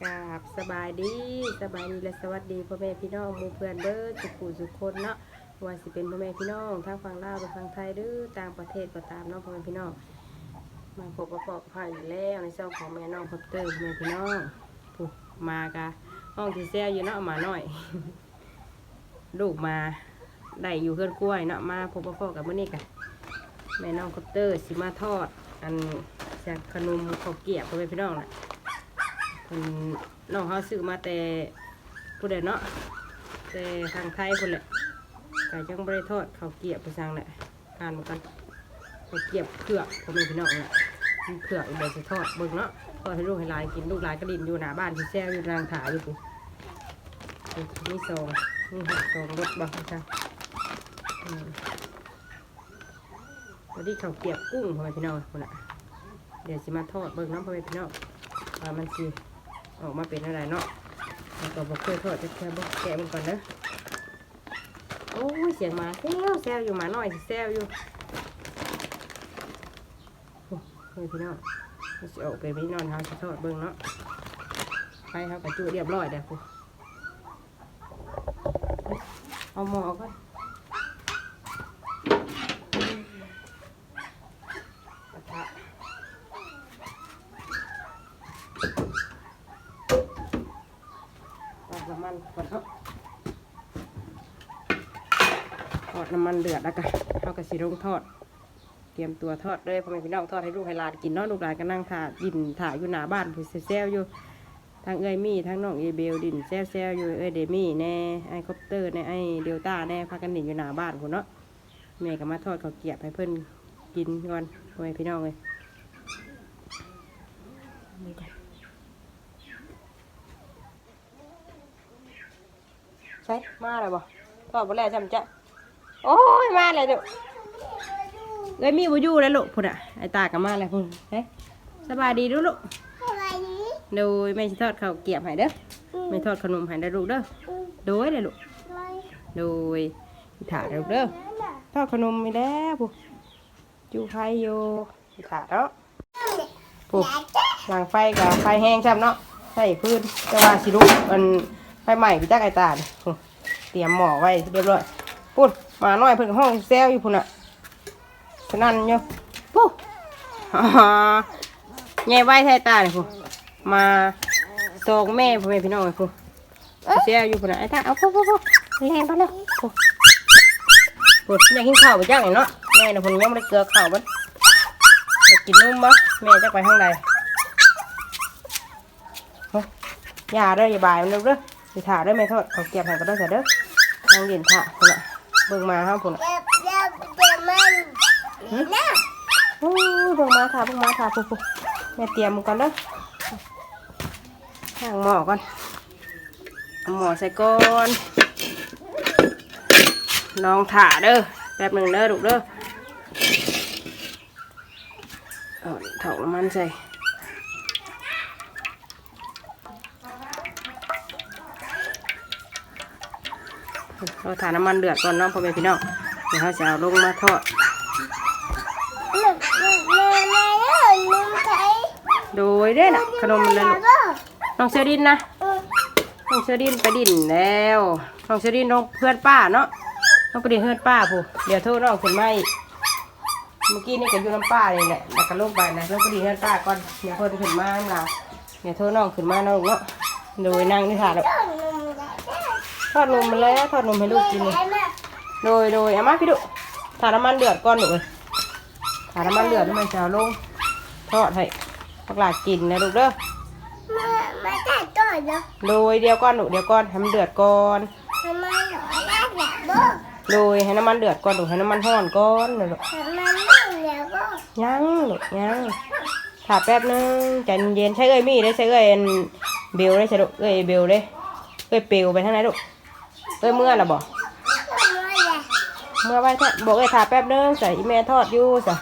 กราบสบายดีสบายดีและสวัสดีพ่อแม่พี่น้องหมู่เพื่อนเบิร์ดสุขุสุขคนเนาะว่าสิเป็นพ่อแม่พี่น้องทั้งฝั่งลาวและฝั่งไทยหรือต่างประเทศก็ตามเนาะพ่อแม่พี่น้องมาพบกับพ่อกับพ่ออีกแล้วในช่องของแม่น้องคอปเตอร์พ่อแม่พี่น้องผู้มากะห้องที่แซ่อยู่เนาะมาหน่อย ลูกมาได้อยู่เพื่อนกล้วยเนาะมาพบกับพ่อกับมื่อนี้กันแม่น้องคอปเตอร์สิมาทอด อันจากขนมข้าวเกียบพ่อแม่พี่น้องน่ะ นน้องเขาซื้อมาแต่ผู้ใดเนาะแต่ทางไทยคนแหละไก็ยังบริทอดเขาเกียบไปสั่งแหละทานเหมือนกันเขาเกียบเผือกผมเป็นพี่น้องแหละเผือกเดี๋ยวจะทอดเบิ่งเนาะทอดให้ลูกให้หลานกินลูกหลานก็ดินอยู่หน้าบ้านที่แซ่อยู่รางถาอยู่ปุ๊นี่สองนี่หกสองรถบังจ้ะอืมวันนี้เขาเกียบกุ้งพ่อแม่พี่น้องคนน่ะเดี๋ยวสิมาทอดเบิ่งเน้ำพ่อแม่พี่น้องว่ามันสิ ออกมาเป็นอะไรเนาะแล้วก็บอกเคยทอดจะแค่บอกแกะมันก่อนเด้อโอ้ยเสียงหมาแซวแซวอยู่หมาหน่อยแซวอยู่โอ้เฮ้ยพี่น้องมันสิออกเป็นพี่นอนเฮาสิทอดเบิ่งเนาะไปเฮากระจุเรียบร้อยเด้อปุ๊เอาหมอก่อนกระทะ ทอดน้ำมันก่อนเนาะทอดน้ำมันเดือดแล้วกันเอากระสีลงทอด เตรียมตัวทอดเลยพ่อแม่พี่น้องทอดให้ลูกให้หลานกินเนาะลูกหลานก็นั่งถ่าดินถ่าอยู่หน้าบ้านผู้แซวๆอยู่ทั้งเอ้ยมี่ทั้งน้องเอเบลดินแซวๆอยู่เอ้ยเดมี่แน่ไอ้คอปเตอร์แน่ไอ้เดลต้าแน่พากันดินอยู่หน้าบ้านคนเนาะแม่ก็มาทอดข้าวเกรียบให้เพิ่อนกินก่อนพ่อแม่พี่น้องเลยนี่ก่อน ใช่มาเลยบ่ตอบบ่แล้วจำจะโอ้ยมาเลยลูกเอ้ยมีบ่อยู่แล้วลูกพุ่นอะไอ้ตาก็มาแล้วพุ่นเฮ้ยสบายดีดูลูกอะไรนี้โดยแม่สิทอดข้าวเกรียบให้เด้อแม่ทอดขนมให้ได้อลูกเด้อโดยเลยลูกโดยถ่าเด้อลูกเด้อทอดขนมมีแล้วพุ่นจูไฟอยู่ถาเนาะพุ่นหลังไฟกับไฟแห้งซ้ำเนาะใส่พื้นแต่ว่าสิลุกมันไฟใหม่พี่จักไอ้ตาเนี่ย เตรียมหม้อไว้เรียบร้อยพุ่นมาหน่อยเพิ่นห้องแซวอยู่พุ่นอะฉนั้นอยู่ปุ๊บอ่าใหญ่ไว้ไทยตาเลยพุ่นมาส่งแม่พ่อแม่พี่น้องเลยพุ่นแซวอยู่พุ่นอะไอ้ตาเอาปุ๊บปุ๊บปุ๊บแรงไปแล้วพุ่นพุ่นอยากกินข้าวไปจังไงเนาะแม่เน่ะพุ่นยังไม่ได้เกลือข้าวมันอยากกินนมบ่แม่จะไปทางใดอย่าเด้ออย่าบายมันเด้อเด้อ สิถ่าเด้อแม่ทอดเขาเก็บให้ก็ได้เสียเด้อทางเด่นถ่าพุ่นอะเบิ่งมาห้ามพุ่นอะเจ็บเจ็บเจ็บมันนะโอ้เบิ่งมาถ่าเบิ่งมาถ่าพุ่นพุ่นแม่เตรียมมันก่อนเด้อข้างหม้อก่อนเอาหม้อใส่ก่อนน้องถ่าเด้อแป๊บหนึ่งเด้อลูกเด้อเอาเถาน้ำมันใส่ เราถาน้ำมันเดือดก่อนเน้องพ่อแม่พี่น้องเดี๋ยวเราจะเอาลงมาทอดโดยเด้นะขนมเลยลูกน้องเชอดินนะน้องเชอดินไปดินแล้วน้องเชอดินน้องเพื่อนป้าเนาะน้องไปดินเพื่อนป้าผู้เดี๋ยวโทษน้องขึ้นไมาอีกเมื่อกี้นี่ก็อยู่น้ำป้าเลยแหละแล้วก็ลงไปนะแล้วไปดินเพื่อนป้าก่อนเดี๋ยวเพื่อนขึ้นมาข้างหลังเดี๋ยวโทษน้องขึ้นมาน้องเนาะโดยนั่งนี่ถ่าแล้วต้นนมได้ ทอดนมมาแล้วทอดนมให้ลูกกินเลยได้ไหมโดยโดยเอามาพี่ดุถ่าน้ำมันเดือดก่อนหนูเลยถ่าน้ำมันเดือดแล้วมันจะเอาลงทอดให้พักหลากินนะลูกเด้อมามาได้ต้นเนาะโดยเดียวก่อนหนูเดียวก่อนให้มันเดือดก่อนทำไมหนูได้แบบบ่โดยให้น้ำมันเดือดก่อนหนูให้น้ำมันร้อนก่อนนะลูกทำไมนั่งแล้วก็ยังลูกยังถ่าแป๊บนึงใจเย็นๆใช้เอ้ยมีได้ใช้เอ้ยอันเบลได้ใช่ลูกเอ้ยเบลได้เอ้ยเปลวไปทางไหนลูก เอ้ยเมื่อน่ะบอกเมื่อไว้แท้บอกเอ้ยถ่าแป๊บนึงใส่แม่ทอดอยู่สะ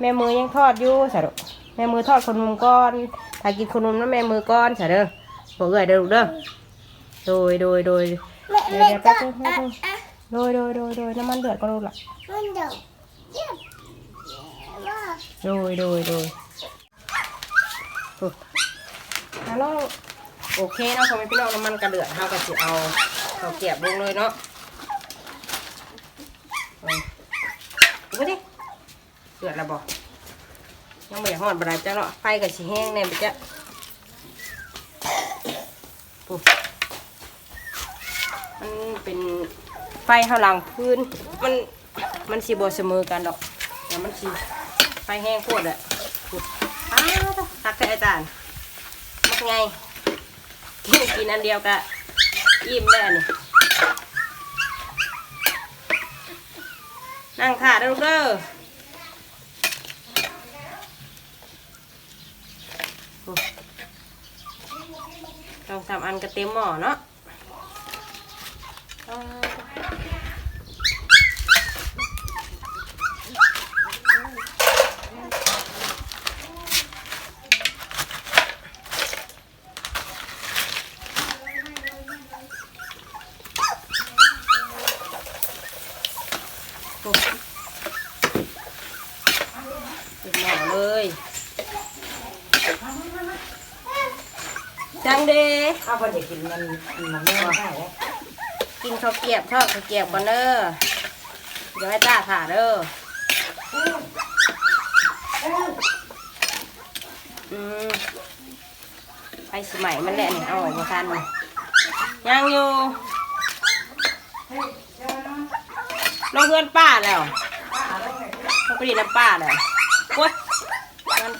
แม่มือยังทอดอยู่สะลูกแม่มือทอดขนมก้อนถ้ากินขนมน้ำแม่มือก้อนสะเด้อบอกเอ้ยเด้อเด้อโดยโดยโดยแม่เดี๋ยวแม่เดี๋ยวก็แป๊บนึงแป๊บนึงอะโดยโดยโดยโดยน้ำมันเดือดก็รู้ละมันเดี๋ยวเจ็บว่าโดยโดยโดยฮัลโหลโอเคเนาะพอแม่พี่น้องน้ำมันกระเดือดเฮาก็สิเอา ข้าวเกียบลงเลยเนาะเอาดูดิเดือดแล้วบ่ยังไม่อยากฮอดบาดจ้ะเนาะไฟก็สิแห้งแน่ไปจ้ะปุ๊บมันเป็นไฟเฮาหลังพื้น มันมันสิบ่เสมอกันดอกเดี๋ยวมันสิไฟแห้งโคตรอะปุ๊บอ้าวตักแต่อาจารย์มักไงกินกินอันเดียวกะ ยิ้มแล้วนี่นั่งค่ะเด้อลูกเด้อสองสามอันก็เต็มหม้อเนาะ โอ้เต็มหม้อเลย จังเดถ้าคนอยากกินมันมันไม่ได้แล้วกินข้าวเกรียบทอดข้าวเกรียบก่อนเด้อเดี๋ยวให้ตาถ่าเด้ออืมไปสมัยมันแหละเนี่ยเอาออกมาทันยังอยู่ ลงเพื่อนป้าแล้วเขาไปดีน้ำป้าแล้วโอ๊ยมัน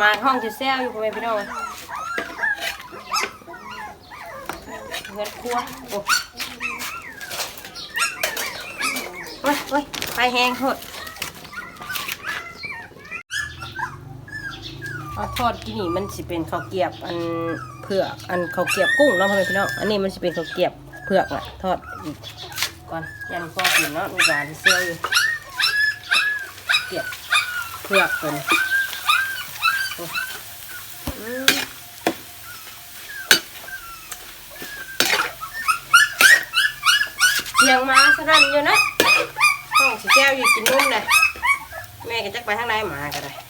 มาห้องจะแซวอยู่พ่อแม่พี่น้องเพื่อนครัวโอ้ยโอ้ยไฟแห้งโท เอาทอดกินนี่มันสิเป็นข้าวเกียบอันเผือกอันข้าวเกียบกุ้งเนาะพ่อแม่พี่น้องอันนี้มันสิเป็นข้าวเกียบเผือกน่ะทอดอีกก่อนยันพอกินเนาะลูกานที่เซี่ยวอยู่เกียบเผือกตัวนี้อืมเสียงมาสนั่นอยู่นะห้องสิแก้วอยู่กินนุ่มเลยแม่ก็จักไปทางไหนหมาก็ได้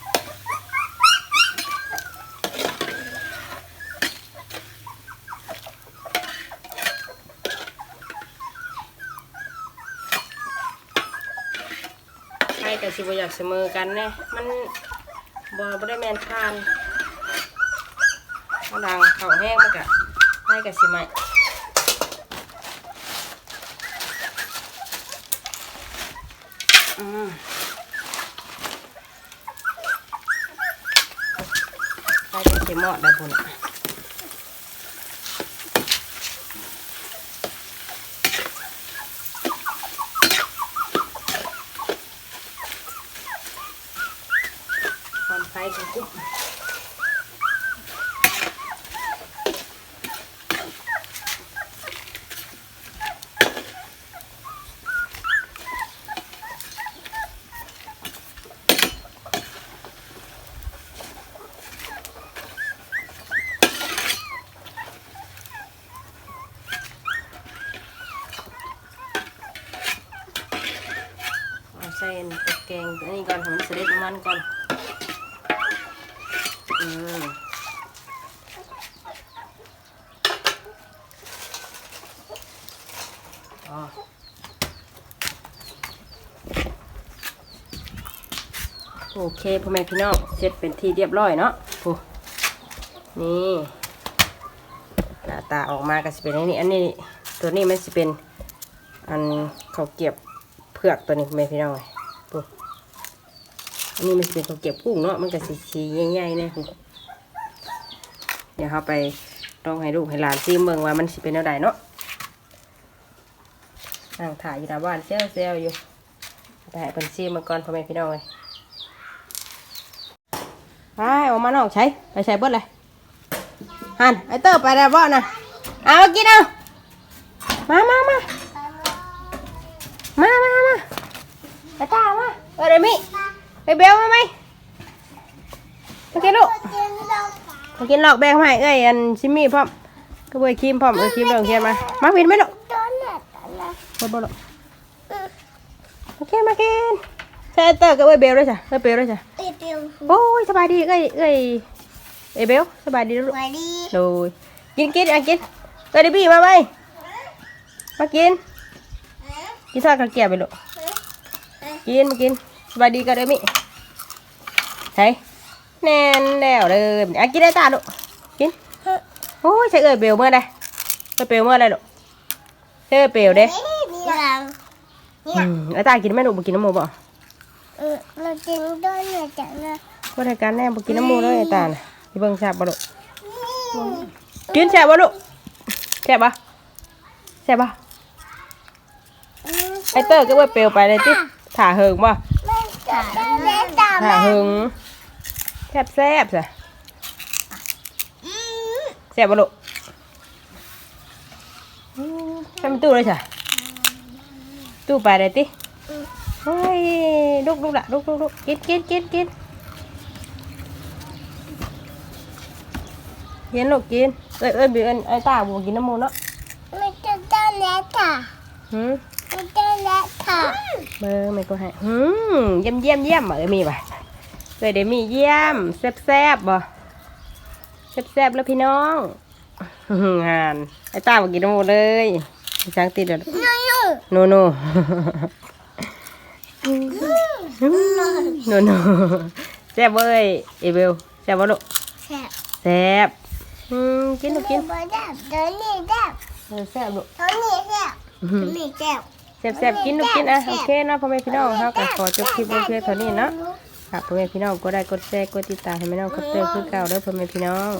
กับสิบอยากเสมอกันเนี่ยมันบ่บ่ได้แมนทานมันดังเขาแห้งมันกะให้กับสิไหมอืมไปจะเข็มหมอดได้พุ่นอะคอนไฟกับกุ๊บ เอาใส่ตะ แกงอันนี้ก่อนให้มันเสด็จน้ำมันก่อนอืมอ๋อโอเคพ่อแม่พี่น้องเสร็จเป็นที่เรียบร้อยเนาะโอ้นี่หน้าตาออกมาก็จะเป็นอันนี้อันนี้ตัวนี้มันจะเป็นอันเขาเก็บเผือกตัวนี้พ่อแม่พี่น้องเลย อันนี้มันเป็นเขาเก็บกุ้งเนาะมันก็สีสีใหญ่ๆเนี่ยเดี๋ยวเราไปลองให้ลูกให้หลานซีเมืองว่ามันสิเป็นอะไรเนาะนั่งถ่ายอยู่หน้าบ้านเซลเซลอยู่ไปให้เป็นซีมาก่อนพ่อแม่พี่น้องเลยไปออกมาน้องใช้ไปใช้เบิดเลยฮันไอเตอร์ไปแล้วบ่นะเอากินเอามามามามามามาไปตามาเออเดมิ ไปเบลมาไหมมากินลูกกินเรามากินหลอกแบงให้เอ้ยอันชิมมี่พร้อมก็เบยครีมพร้อมเออครีมลองเทียนมามาวินไหมลูกตอนไหนตอนไหนบ่บ่ลูกโอเคมากินใช่เตอร์กับเอ้ยเบลด้วยจ้ะเอ้ยเบลด้วยจ้ะเอ้ยเปียวโอ้ยสบายดีเอ้ยเอ้ยเอ้ยเบลสบายดีลูกสวัสดีโดยกินกินอะกินเอ้ยดิบี้มาไหมมากินกินทอดกระเกียบไปลูกกินมากินส บายดีกันเด้อมิใช่แน่นแล้วเลยอะกินได้ตาลูกกินโอ้ยใช่เอ้ยเบลเมื่อใดเอ้ยเบลเมื่อใดลูกเอ้ยเบลเด้นี่หลังอืมไอ้ตากินไหมลูกบ่กินน้ำหมูบ่เออเรากินด้วยเนี่ยจังเลยบ่ได้การแน่บ่กินน้ำหมูเลยไอ้ตาน่ะพี่เบิ่งแซ่บบ่ลูกกินแซ่บบ่ลูกแซ่บบ่แซ่บบ่ไอ้เตอร์ก็ว่าเปลวไปเลยติถ่าเหิงบ่ แม่จับแม่จับถ่าเหิงแซ่บแซ่บจ้ะแซ่บบ่ลูกอืมใส่มันตู้เลยจ้ะตู้ไปเลยติโอ้ยลูกลูกละลูกลูกลูกกินกินกินกินกินลูกกินเอ้ยเอ้ยบีเอ้ยไอ้ตาบ่กินน้ำหมูเนาะไม่จะได้แล้วค่ะหืมไม่ได้แล้ว ค่ะเบอร์ไม่ก็ให้หืมเยี่ยมเยี่ยมเยี่ยมเออมีป่ะเคยได้มีเยี่ยมแซ่บแซ่บบ่แซ่บแซ่บแล้วพี่น้องงานไอ้ตาบอกกินน้ำหมูเลยช้างติดเลยนู่นนู่นโนโนโนโนแซ่บเว้ยเอเบลแซ่บบ่ลูกแซ่บแซ่บอืมกินลูกกินบ่แซ่บตัวนี้แซ่บเออแซ่บลูกตัวนี้แซ่บตัวนี้แซ่บ แซ่บแซ่บกินลูกกินอะโอเคเนาะพ่อแม่พี่น้องเฮาก็ขอจบคลิปไว้เพียงเท่านี้เนาะค่ะพ่อแม่พี่น้องก็ได้กดแชร์กดติดตามให้แม่น้องคอปเตอร์คือเก่าเด้อพ่อแม่พี่น้อง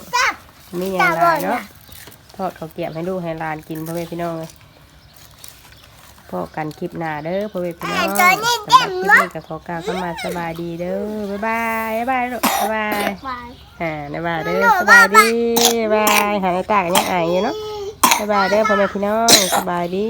มีอย่างไรเนาะทอดข้าวเกรียบให้ลูกให้หลานกินพ่อแม่พี่น้องเลยพอกันคลิปหน้าเด้อพ่อแม่พี่น้องสำหรับคลิปนี้ก็ขอกล่าวคำว่าสบายดีเด้อบ๊ายบายบ๊ายบายลูกบ๊ายบายอ่าบ๊ายบายเด้อสบายดีบ๊ายบายหาในตากันยังไงเนาะบ๊ายบายเด้อพ่อแม่พี่น้องสบายดี